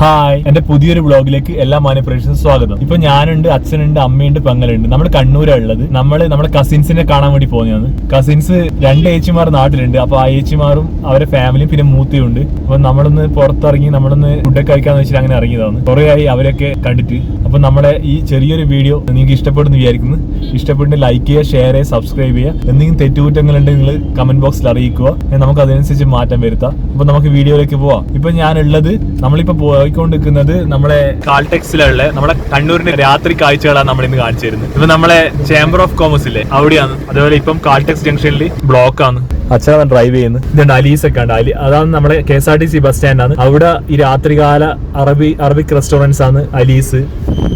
Hi എന്റെ പുതിയൊരു ബ്ലോഗിലേക്ക് എല്ലാ മാനപ്രേക്ഷകർക്കും സ്വാഗതം. ഇപ്പൊ ഞാനുണ്ട് അച്ഛനുണ്ട് അമ്മയുണ്ട് പെങ്ങളുണ്ട്. നമ്മൾ കണ്ണൂരാണ് ഉള്ളത് നമ്മൾ നമ്മുടെ കസിൻസിനെ കാണാൻ വേണ്ടി പോകുന്നതാണ്. കസിൻസ് രണ്ട് ഏച്ചിമാർ നാട്ടിലുണ്ട്. അപ്പൊ ആ ഏച്ചിമാരും അവരെ ഫാമിലിയും പിന്നെ മൂത്തിയുണ്ട്. അപ്പൊ നമ്മളൊന്ന് പുറത്തിറങ്ങി നമ്മളൊന്ന് ഫുഡൊക്കെ കഴിക്കാന്ന് വെച്ചിട്ട് അങ്ങനെ ഇറങ്ങിയതാണ്. കുറെ ആയി അവരൊക്കെ കണ്ടിട്ട്. അപ്പൊ നമ്മുടെ ഈ ചെറിയൊരു വീഡിയോ നിങ്ങൾക്ക് ഇഷ്ടപ്പെടുന്നു വിചാരിക്കുന്നു. ഇഷ്ടപ്പെട്ട് ലൈക്ക് ചെയ്യുക ഷെയർ ചെയ്യുക സബ്സ്ക്രൈബ് ചെയ്യുക. എന്തെങ്കിലും തെറ്റുകുറ്റങ്ങളുണ്ടെങ്കിൽ നിങ്ങൾ കമന്റ് ബോക്സിൽ അറിയിക്കുക. നമുക്ക് അതിനനുസരിച്ച് മാറ്റം വരുത്താം. അപ്പൊ നമുക്ക് വീഡിയോയിലേക്ക് പോവാം. ഇപ്പൊ ഞാനുള്ളത് നമ്മളിപ്പോ പോയിക്കൊണ്ടിരിക്കുന്നത് നമ്മളെ കാൾടെക്സിലുള്ള നമ്മുടെ കണ്ണൂരിന്റെ രാത്രി കാഴ്ചകളാണ് നമ്മൾ ഇന്ന് കാണിച്ചു തരുന്നത്. ഇപ്പൊ നമ്മളെ ചേംബർ ഓഫ് കോമേഴ്സ് ഇല്ലേ? അവിടെയാണ്. അതേപോലെ ഇപ്പം കാൽടെക്സ് ജംഗ്ഷനിൽ ബ്ലോക്ക് ആണ്. അച്ഛനാണ് ഡ്രൈവ് ചെയ്യുന്നത്. ഇതുണ്ട് അലീസ് ഒക്കെ ഉണ്ട്. അലി അതാണ് നമ്മുടെ K S R T C bus സ്റ്റാൻഡാണ് അവിടെ ഈ രാത്രികാല അറബി അറബിക് റെസ്റ്റോറന്റ്സ് ആണ് അലീസ്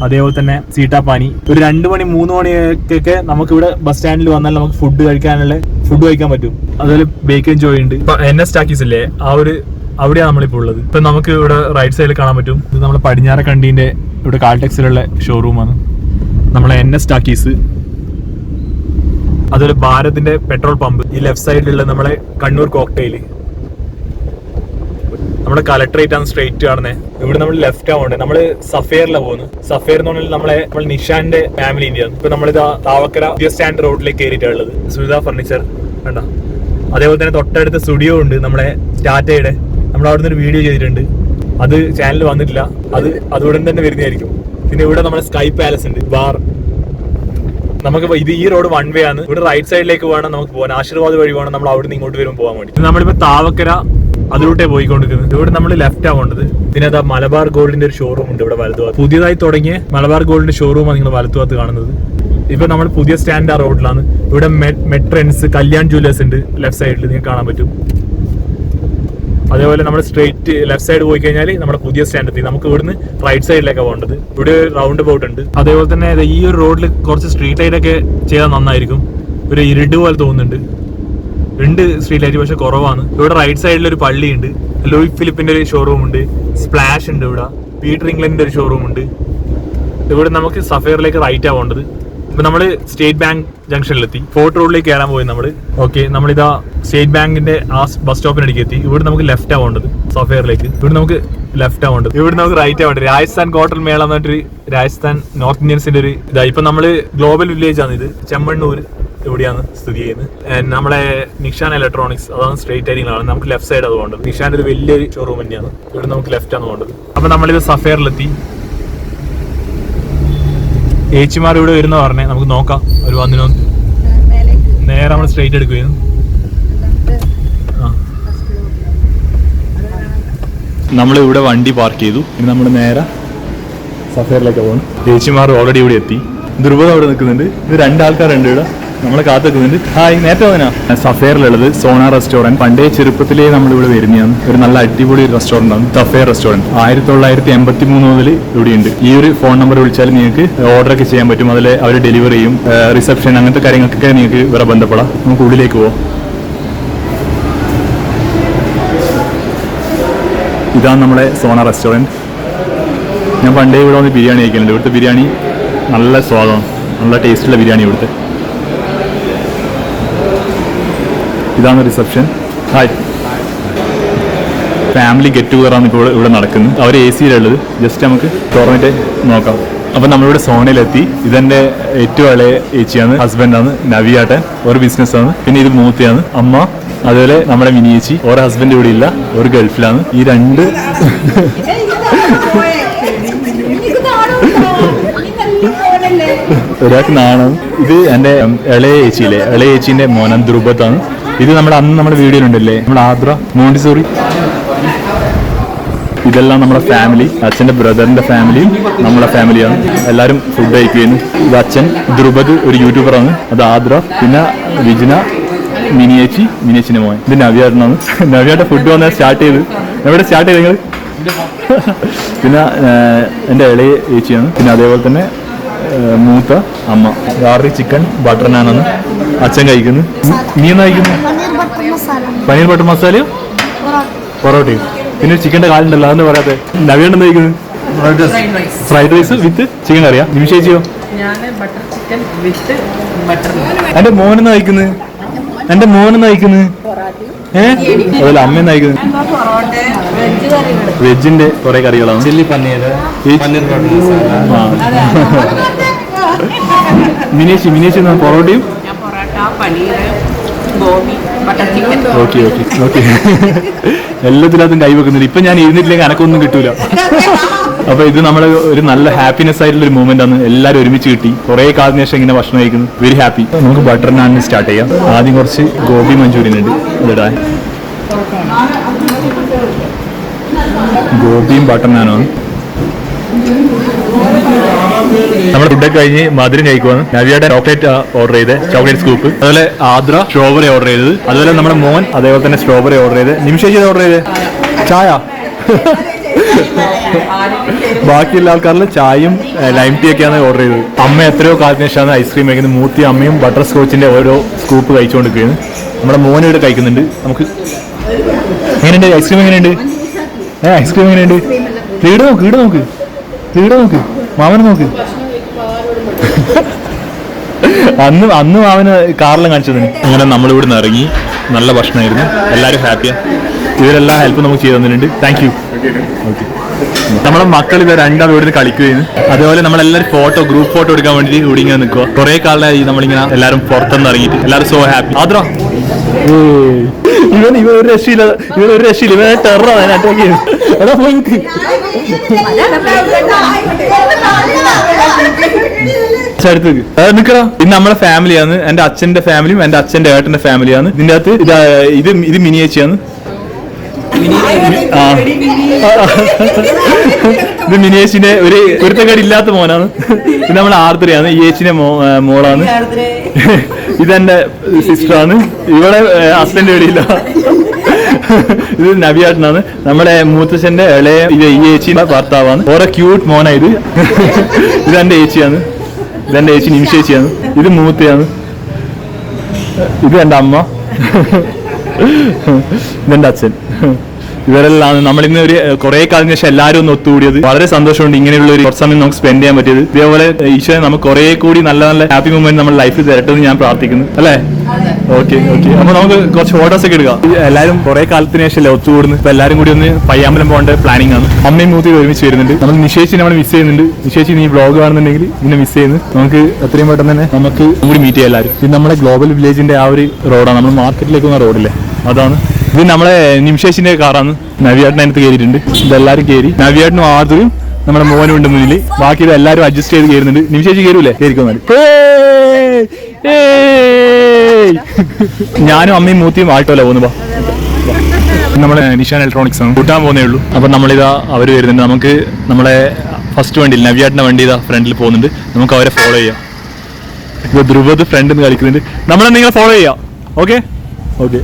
അതേപോലെ തന്നെ സീട്ടാപ്പാനി ഒരു രണ്ട് മണി മൂന്ന് മണിയൊക്കെ നമുക്ക് ഇവിടെ ബസ് സ്റ്റാൻഡിൽ വന്നാൽ നമുക്ക് ഫുഡ് കഴിക്കാനുള്ള ഫുഡ് കഴിക്കാൻ പറ്റും. അതുപോലെ ബേക്കൻ ജോയ് ഉണ്ട്. ഇപ്പൊ എൻ എസ് ടാക്കീസ് ഇല്ലേ? ആ ഒരു അവിടെയാണ് നമ്മളിപ്പോൾ ഉള്ളത്. ഇപ്പൊ നമുക്ക് ഇവിടെ റൈറ്റ് സൈഡിൽ കാണാൻ പറ്റും. ഇത് നമ്മുടെ പടിഞ്ഞാറ കണ്ടീന്റെ ഇവിടെ കാൾടെക്സിലുള്ള ഷോറൂമാണ് നമ്മളെ എൻ എസ് ടാക്കീസ് അതുപോലെ ഭാരതിന്റെ പെട്രോൾ പമ്പ് ഈ ലെഫ്റ്റ് സൈഡിലുള്ള നമ്മളെ കണ്ണൂർ കോക്ടെയിൽ നമ്മുടെ കലക്ടറേറ്റ് ആണ് സ്ട്രേറ്റ് കാണുന്നത് ഇവിടെ നമ്മൾ ലെഫ്റ്റ് ആവുന്നത് നമ്മൾ സഫേറിലാണ് പോകുന്നത് സഫേർ എന്ന് പറഞ്ഞാൽ നമ്മളെ നമ്മൾ നിഷാന്റെ ഫാമിലി ഇന്ത്യയാണ് ഇപ്പൊ നമ്മളിത് താവക്കര പുതിയ സ്റ്റാൻഡ് റോഡിലേക്ക് ഉള്ളത്. സുനിത ഫർണിച്ചർ കണ്ട? അതേപോലെ തന്നെ തൊട്ടടുത്ത് സ്റ്റുഡിയോ ഉണ്ട് നമ്മളെ ടാറ്റയുടെ. നമ്മൾ അവിടെ നിന്ന് ഒരു വീഡിയോ ചെയ്തിട്ടുണ്ട്. അത് ചാനൽ വന്നിട്ടില്ല. അത് അതുടൻ തന്നെ വരുന്നതായിരിക്കും. പിന്നെ ഇവിടെ നമ്മുടെ സ്കൈ പാലസ് ഉണ്ട് ബാർ നമുക്ക് ഇത് ഈ റോഡ് വൺ വേ ആണ്. ഇവിടെ റൈറ്റ് സൈഡിലേക്ക് വേണം നമുക്ക് പോകാൻ. ആശീർവാദ് വഴി വേണം നമ്മൾ അവിടെ നിന്ന് ഇങ്ങോട്ട് വരും പോകാൻ വേണ്ടി. നമ്മളിപ്പോ താവക്കര അതിലൂട്ടേ പോയിക്കൊണ്ടിരിക്കുന്നത് ഇവിടെ നമ്മൾ ലെഫ്റ്റ് ആവേണ്ടത് അതാ മലബാർ ഗോൾഡിന്റെ ഒരു ഷോറൂം ഉണ്ട് ഇവിടെ വലത്തുഭാഗത്ത് പുതിയതായി തുടങ്ങിയ മലബാർ ഗോൾഡിന്റെ ഷോറൂമാണ് നിങ്ങൾ വലത്തുഭാഗത്ത് കാണുന്നത്. ഇപ്പൊ നമ്മൾ പുതിയ സ്റ്റാൻഡ് ആ റോഡിലാണ് ഇവിടെ മെട്രൻസ് കല്യാൺ ജ്വല്ലേഴ്സ് ഉണ്ട് ലെഫ്റ്റ് സൈഡിൽ നിങ്ങൾക്ക് കാണാൻ പറ്റും. അതേപോലെ നമ്മൾ സ്ട്രേറ്റ് ലെഫ്റ്റ് സൈഡ് പോയി കഴിഞ്ഞാൽ നമ്മുടെ പുതിയ സ്റ്റാൻഡ് എത്തി നമുക്ക് ഇവിടുന്ന് റൈറ്റ് സൈഡിലേക്ക് പോകേണ്ടത്. ഇവിടെ റൗണ്ട് ബോട്ട് ഉണ്ട്. അതേപോലെ തന്നെ ഈ ഒരു റോഡിൽ കുറച്ച് സ്ട്രീറ്റ് ലൈറ്റ് ഒക്കെ ചെയ്താൽ നന്നായിരിക്കും. ഒരു ഇരുട് പോലെ തോന്നുന്നുണ്ട്. ഉണ്ട് സ്ട്രീറ്റ് ലൈറ്റ് പക്ഷെ കുറവാണ്. ഇവിടെ റൈറ്റ് സൈഡിൽ ഒരു പള്ളിയുണ്ട്. ലൂയി ഫിലിപ്പിന്റെ ഒരു ഷോറൂം ഉണ്ട്. സ്പ്ലാഷ് ഉണ്ട് ഇവിടെ. പീറ്റർ ഇംഗ്ലണ്ടിന്റെ ഒരു ഷോറൂം ഉണ്ട്. ഇവിടെ നമുക്ക് സഫയറിലേക്ക് റൈറ്റ് ആ ഇപ്പൊ നമ്മൾ സ്റ്റേറ്റ് ബാങ്ക് ജംഗ്ഷനിലെത്തി ഫോർട്ട് റോഡിലേക്ക് കയറാൻ പോയി നമ്മൾ. ഓക്കെ നമ്മളിതാ സ്റ്റേറ്റ് ബാങ്കിന്റെ ആ ബസ് സ്റ്റോപ്പിനടിക്ക് എത്തി. ഇവിടെ നമുക്ക് ലെഫ്റ്റ് ആവേണ്ടത് സഫയറിലേക്ക് ഇവിടെ നമുക്ക് ലെഫ്റ്റ് ആവേണ്ടത് ഇവിടെ നമുക്ക് റൈറ്റ് ആവേണ്ടത് രാജസ്ഥാൻ കോട്ടൺ മേള എന്ന് പറഞ്ഞിട്ട് രാജസ്ഥാൻ നോർത്ത് ഇന്ത്യൻസിന്റെ ഒരു ഇതാ. ഇപ്പൊ നമ്മൾ ഗ്ലോബൽ വില്ലേജ് ആണ് ഇത്. ചെമ്മണ്ണൂർ ഇവിടെയാണ് സ്ഥിതി ചെയ്യുന്നത്. നമ്മളെ നിഷാൻ ഇലക്ട്രോണിക്സ് അതാണ് സ്ട്രേറ്റ് ആയിരിക്കും നമുക്ക് ലെഫ്റ്റ് സൈഡ് അത് വേണ്ടത് നിഷാന്റെ ഒരു വലിയൊരു ഷോറൂം തന്നെയാണ്. ഇവിടെ നമുക്ക് ലെഫ്റ്റ് ആണ് പോകേണ്ടത് അപ്പൊ നമ്മളിത് സഫയറിലെത്തി ഏച്ചിമാർ ഇവിടെ വരുന്ന പറഞ്ഞേ നമുക്ക് നോക്കാം. ഒരു വന്നിനോ? നേരെ നമ്മൾ സ്ട്രേറ്റ് എടുക്കുകയാണ് നമ്മൾ ഇവിടെ വണ്ടി പാർക്ക് ചെയ്തു. ഇനി നമ്മൾ നേരെ സഫേറിലേക്ക് പോകണം. ചേച്ചിമാർ ഓൾറെഡി ഇവിടെ എത്തി. ധ്രുവത അവിടെ നിൽക്കുന്നുണ്ട്. ഇത് രണ്ടാൾക്കാരുണ്ട് ഇവിടെ. നമ്മളെ കാത്തു ഹായ് നേരത്തെ വന്നാ? സഫയറിലുള്ളത് സോണ റെസ്റ്റോറന്റ് പണ്ടേ ചെറുപ്പത്തിലേ നമ്മൾ ഇവിടെ വരുന്നതാണ്. ഒരു നല്ല അടിപൊളി റെസ്റ്റോറന്റ് ആണ്. സഫേർ റെസ്റ്റോറന്റ് ആയിരത്തി തൊള്ളായിരത്തി എൺപത്തി മൂന്ന് മുതൽ ഇവിടെയുണ്ട് ഈ ഒരു ഫോൺ നമ്പർ വിളിച്ചാൽ നിങ്ങൾക്ക് ഓർഡർ ഒക്കെ ചെയ്യാൻ പറ്റും. അതിൽ അവർ ഡെലിവറി ചെയ്യും. റിസപ്ഷൻ അങ്ങനത്തെ കാര്യങ്ങൾക്കൊക്കെ നിങ്ങൾക്ക് ഇവിടെ ബന്ധപ്പെടാം. നമുക്ക് ഉള്ളിലേക്ക് പോവാം. ഇതാണ് നമ്മുടെ സോണ റെസ്റ്റോറന്റ് ഞാൻ പണ്ടേ ഇവിടെ വന്ന് ബിരിയാണി കഴിക്കുന്നുണ്ട് ഇവിടുത്തെ ബിരിയാണി നല്ല സ്വാദമാണ് നല്ല ടേസ്റ്റുള്ള ബിരിയാണി ഇവിടുത്തെ. ഇതാണ് റിസപ്ഷൻ. ഹായ് ഫാമിലി ഗെറ്റ് ടുഗറാണ് ഇപ്പോൾ ഇവിടെ നടക്കുന്നത്. അവർ എ സിയിലുള്ളത് ജസ്റ്റ് നമുക്ക് തുറന്നിട്ട് നോക്കാം. അപ്പം നമ്മളിവിടെ സോണയിലെത്തി ഇതെന്റെ ഏറ്റവും ഇളയ ഏച്ചിയാണ് ഹസ്ബൻഡാണ് നവിയാട്ടൻ. ഒരു ബിസിനസ്സാണ് പിന്നെ ഇത് മൂത്തയാണ് അമ്മ. അതുപോലെ നമ്മുടെ മിനി ചേച്ചി ഓരോ ഹസ്ബൻഡ് ഇവിടെ ഇല്ല ഒരു ഗൾഫിലാണ്. ഈ രണ്ട് ഒരാൾക്ക് നാണം. ഇത് എന്റെ ഇളയ ഏച്ചിയിലെ ഇളയ ചേച്ചീന്റെ മോനം ധ്രുപത്താണ് ഇത് നമ്മുടെ അന്ന് നമ്മുടെ വീഡിയോയിലുണ്ടല്ലേ? നമ്മുടെ ആദ്ര മോണ്ടിസോറി. ഇതെല്ലാം നമ്മുടെ ഫാമിലി അച്ഛന്റെ ബ്രദറിന്റെ ഫാമിലിയും നമ്മുടെ ഫാമിലിയാണ് എല്ലാവരും ഫുഡ് കഴിക്കുകയും ഇത് അച്ഛൻ ധ്രുപത് ഒരു യൂട്യൂബറാണ് അത് ആദ്ര പിന്നെ വിജിന മിനിയേച്ചി മിനിയേച്ചിന്റെ മോൻ. ഇത് നവ്യാട്ടനാണ് നവ്യാട്ട ഫുഡ് വന്നാൽ സ്റ്റാർട്ട് ചെയ്ത്. എവിടെ സ്റ്റാർട്ട് ചെയ്ത് നിങ്ങൾ പിന്നെ എന്റെ ഇളയ ചേച്ചിയാണ് പിന്നെ അതേപോലെ തന്നെ മൂത്ത അമ്മ ഗാർലിക് ചിക്കൻ ബട്ടർ നാനാണ് അച്ഛൻ കഴിക്കുന്നു നീ എന്നാ കഴിക്കുന്നു പനീർ ബട്ടർ മസാല. പനീർ ബട്ടർ മസാലയും? പൊറോട്ട പൊറോട്ടയും. പിന്നെ ചിക്കന്റെ കാലുണ്ടല്ലോ അതെന്ന് പറയാതെ നവീണ് എന്താ കഴിക്കുന്നത്? ഫ്രൈഡ് റൈസ് വിത്ത് ചിക്കൻ കറിയാ. നിമിഷേച്ചിയോ ഞാൻ ബട്ടർ ചിക്കൻ വിത്ത് ബട്ടർ എന്റെ മോനെന്ന് കഴിക്കുന്നത്? എന്റെ മോനെന്ന് കഴിക്കുന്നത്? ഏഹ് അതല്ല അമ്മ നയിക്കുന്നത് പൊറോട്ട? വെജ് കറികൾ വെജിന്റെ കുറെ കറികളാണ്. Chilli paneer paneer paneer butter masala. ആ. മിനേഷി മിനേഷി പൊറോട്ടയും? Okay okay okay. എല്ലാത്തിനകത്തും കൈവെക്കുന്നില്ല ഇപ്പൊ ഞാൻ ഇരുന്നിട്ടില്ലെങ്കിൽ അനക്കൊന്നും കിട്ടൂല. അപ്പൊ ഇത് നമ്മുടെ ഒരു നല്ല ഹാപ്പിനെസ് ആയിട്ടുള്ള ഒരു മൂവ്മെന്റ് ആണ്. എല്ലാവരും ഒരുമിച്ച് കിട്ടി. കുറെ കാലത്തിന് ശേഷം ഇങ്ങനെ ഭക്ഷണം കഴിക്കുന്നു. വെരി ഹാപ്പി നമുക്ക് ബട്ടർ നാൻ സ്റ്റാർട്ട് ചെയ്യാം. ആദ്യം കുറച്ച് ഗോബി മഞ്ചൂരിയൻ ഉണ്ട് ഇതിടാൻ ഗോപിയും ബട്ടർ നാനുമാണ് നമ്മൾ ഫുഡൊക്കെ കഴിഞ്ഞ് മധുരം കഴിക്കുവാണ്. നവിയുടെ ചോക്ലേറ്റ് ഓർഡർ ചെയ്ത്. ചോക്ലേറ്റ് സ്കൂപ്പ് അതുപോലെ ആദ്ര സ്ട്രോബെറി ഓർഡർ ചെയ്തത്. അതുപോലെ നമ്മുടെ മോൻ അതേപോലെ തന്നെ സ്ട്രോബെറി ഓർഡർ ചെയ്ത്. നിമിഷേഷ് ഓർഡർ ചെയ്ത്? ചായ. ബാക്കിയുള്ള ആൾക്കാരിൽ ചായയും ലൈം ടീ ഒക്കെയാണ് ഓർഡർ ചെയ്തത്. അമ്മ എത്രയോ കാലത്തിന് ശേഷമാണ് ഐസ്ക്രീം കഴിക്കുന്നത്. മൂത്തി അമ്മയും ബട്ടർ സ്കോച്ചിന്റെ ഓരോ സ്കൂപ്പ് കഴിച്ചുകൊണ്ടിരിക്കുകയാണ്. നമ്മുടെ മോനും ഇവിടെ കഴിക്കുന്നുണ്ട്. നമുക്ക് എങ്ങനെയുണ്ട്? ഐസ്ക്രീം എങ്ങനെയുണ്ട്? ഏ ഐസ്ക്രീം എങ്ങനെയുണ്ട്? കീട് നോക്ക് കീട് നോക്ക്. കീട് നോക്ക്. മാമനെ നോക്ക് അന്ന് അന്ന് മാമന് കാറിലും കാണിച്ചത് അങ്ങനെ നമ്മൾ ഇവിടെ നിന്ന് ഇറങ്ങി നല്ല ഭക്ഷണമായിരുന്നു എല്ലാവരും ഹാപ്പിയാ ഇവരെല്ലാം ഹെൽപ്പ് നമുക്ക് ചെയ്തു തന്നിട്ടുണ്ട് താങ്ക് യു ഓക്കെ നമ്മളെ മക്കൾ ഇവർ രണ്ടാളും ഇവിടെ കളിക്കുകയായിരുന്നു അതേപോലെ നമ്മളെല്ലാവരും ഫോട്ടോ ഗ്രൂപ്പ് ഫോട്ടോ എടുക്കാൻ വേണ്ടി ഇവിടെ ഇങ്ങനെ നിൽക്കുക കുറെ കാലമായി നമ്മളിങ്ങനെ എല്ലാവരും പുറത്തുനിന്ന് ഇറങ്ങിയിട്ട് എല്ലാവരും സോ ഹാപ്പി ആദ്രോ ഇവൻ ഇവ ഒരു രക്ഷയില്ല ഇവൻ ഒരു രക്ഷയില്ല ഇവൻ ടെററാണ് അറ്റാക്ക് എടാ പോയി അടുത്തേക്ക് നിക്കടാ. ഇത് നമ്മളെ ഫാമിലിയാണ് എന്റെ അച്ഛന്റെ ഫാമിലിയും എന്റെ അച്ഛന്റെ ഏട്ടന്റെ ഫാമിലിയാണ് ഇതിന്റെ അകത്ത് ഇത് ഇത് ഇത് മിനിയേച്ചിയാണ്. ആ. ഇത് മിനിയേച്ചിന്റെ ഒരു ഒരുത്തക്കാട് ഇല്ലാത്ത മോനാണ്. ഇത് നമ്മളെ ആർദ്രയാണ്. ഈ ഏച്ചിന്റെ മോ മോളാണ്. ഇതെന്റെ സിസ്റ്ററാണ് ഇവിടെ ഹസ്ബൻഡ് എവിടെയില്ല ഇത് നബിയാട്ടനാണ്. നമ്മുടെ മൂത്തച്ഛന്റെ ഇളയ ഇത് ഈ ഏച്ചിയുടെ ഭർത്താവാണ്. ഓരോ ക്യൂട്ട് മോനാ ഇത്. ഇതെന്റെ ഏച്ചിയാണ്. ഇതെന്റെ ഏച്ചി നിമിഷേച്ചിയാണ് ഇത് മൂത്തയാണ്. ഇത് എന്റെ അമ്മ. ഇതെന്റെ അച്ഛൻ. ഇവരെല്ലാം നമ്മളിന്ന് ഒരു കുറെ കാലം ശേഷം എല്ലാവരും ഒന്ന് ഒത്തുകൂടിയത്. വളരെ സന്തോഷമുണ്ട് ഇങ്ങനെയുള്ള ഒരു കുറച്ച് സമയം നമുക്ക് സ്പെൻഡ് ചെയ്യാൻ പറ്റിയത്. ഇതേപോലെ ഈശ്വരൻ നമുക്ക് കുറെ കൂടി നല്ല നല്ല ഹാപ്പി മൊമെന്റ് നമ്മുടെ ലൈഫിൽ തരട്ടെ എന്ന് ഞാൻ പ്രാർത്ഥിക്കുന്നു. അല്ലേ? Okay okay. അപ്പൊ നമുക്ക് കുറച്ച് ഫോട്ടോസ് ഒക്കെ എടുക്കാം. എല്ലാവരും കുറെ കാലത്തിന് ശേഷം അല്ലേ ഒത്തുകൂടുന്നു ഇപ്പൊ എല്ലാവരും കൂടി ഒന്ന് പയ്യാമ്പലം പോകേണ്ട പ്ലാനിങ് ആണ്. അമ്മയും മൂത്തി ഒരുമിച്ച് വരുന്നുണ്ട്. നമ്മൾ നിശേഷി നമ്മൾ മിസ് ചെയ്യുന്നുണ്ട്. നിശേഷി നീ ബ്ലോഗ് കാണുന്നുണ്ടെങ്കിൽ ഇന്നെ മിസ് ചെയ്യുന്നു. നമുക്ക് എത്രയും പെട്ടെന്ന് തന്നെ നമുക്ക് കൂടി മീറ്റ് ചെയ്യാം എല്ലാവരും ഇത് നമ്മുടെ ഗ്ലോബൽ വില്ലേജിന്റെ ആ ഒരു റോഡാണ് നമ്മൾ മാർക്കറ്റിലേക്ക് പോകുന്ന റോഡില്ലേ അതാണ്. ഇത് നമ്മളെ നിമിഷേഷിന്റെ കാറാണ് നവിയാട്ടിന് അതിനകത്ത് കയറിയിട്ടുണ്ട്. ഇതെല്ലാരും കയറി. നവിയാട്ടിനും ആദ്യം നമ്മുടെ മോനും ഉണ്ട് മുന്നിൽ ബാക്കി ഇത് എല്ലാവരും അഡ്ജസ്റ്റ് ചെയ്ത് കയറുന്നുണ്ട്. നിമിഷേഷി കയറൂലേ? കയറിക്കോന്നാൽ ഞാനും അമ്മയും മൂത്തിയും ആയിട്ടോല പോകുന്നു ബാ നമ്മളെ നിഷാൻ ഇലക്ട്രോണിക്സ് ആണ്. കൂട്ടാൻ പോകുന്നേ ഉള്ളൂ. അപ്പൊ നമ്മളിതാ അവർ വരുന്നുണ്ട്. നമുക്ക് നമ്മളെ ഫസ്റ്റ് വണ്ടിയിൽ നവ്യാട്ടിന്റെ വണ്ടി ഇതാ ഫ്രണ്ടിൽ പോകുന്നുണ്ട്. നമുക്ക് അവരെ ഫോളോ ചെയ്യാം. ഇപ്പൊ ധ്രുവത് ഫ്രണ്ട് എന്ന് കളിക്കുന്നുണ്ട്. നമ്മളെ നിങ്ങളെ ഫോളോ ചെയ്യാം. Okay okay